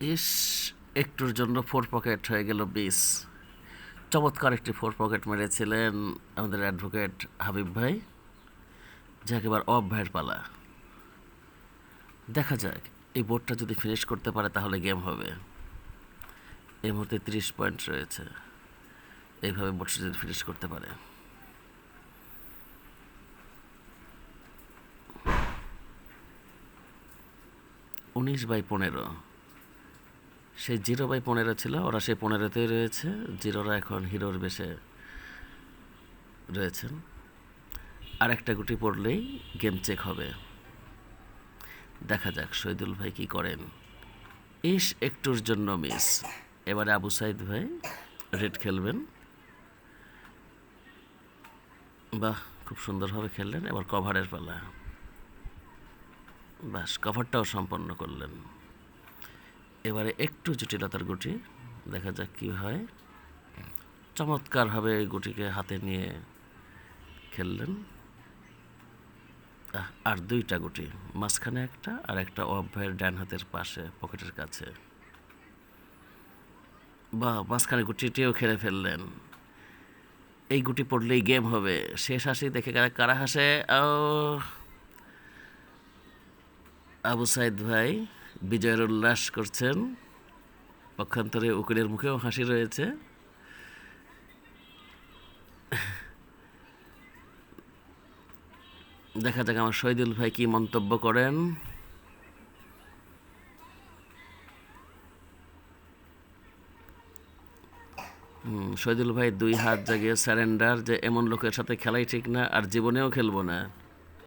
ইস, একটুর জন্য four pocket হয়ে গেল বিষ চমৎকার একটি ফোর পকেট মেরেছিলেন আমাদের অ্যাডভোকেট হাবিব ভাই। যাকে, এবার অফ পালা। দেখা যাক, এই বোর্ডটা যদি ফিনিশ করতে পারে তাহলে গেম হবে। এই মুহূর্তে তিরিশ পয়েন্ট রয়েছে। এইভাবে বোর্ডটা যদি ফিনিশ করতে পারে। উনিশ বাই পনেরো। সেই জিরো বাই পনেরো ছিল, ওরা সেই পনেরোতেই রয়েছে, জিরোরা এখন হিরোর বেশে রয়েছেন। আর একটা গুটি পড়লেই গেম চেক হবে। দেখা যাক শহীদুল ভাই কি করেন। ইস, একটুর জন্য মিস। এবারে আবু সাইদ ভাই রেড খেলবেন। বাহ, খুব সুন্দরভাবে খেললেন, এবার কভারের পালা। বাস, কভারটাও সম্পন্ন করলেন। এবারে একটু জটিলতার গুটি, দেখা যাক কি হয়। চমৎকারভাবে এই গুটিকে হাতে নিয়ে খেললেন। আর দুইটা গুটি, মাঝখানে একটা আর একটা অভ্যয়ের ডান হাতের পাশে, পকেটের কাছে। বা মাঝখানে গুটিটিও খেলে ফেললেন। এই গুটি পড়লেই গেম হবে। শেষ হাসি দেখে কারা কারা হাসে? ও আবু সাইদ ভাই। বিজয়ের উল্লাস করছেন। পক্ষান্তরে উকিলের মুখেও হাসি রয়েছে। দেখা যাক আমার শহীদুল ভাই কি মন্তব্য করেন। শহীদুল ভাই দুই হাত জাগিয়ে স্যারেন্ডার যে এমন লোকের সাথে খেলাই ঠিক না, আর জীবনেও খেলব না।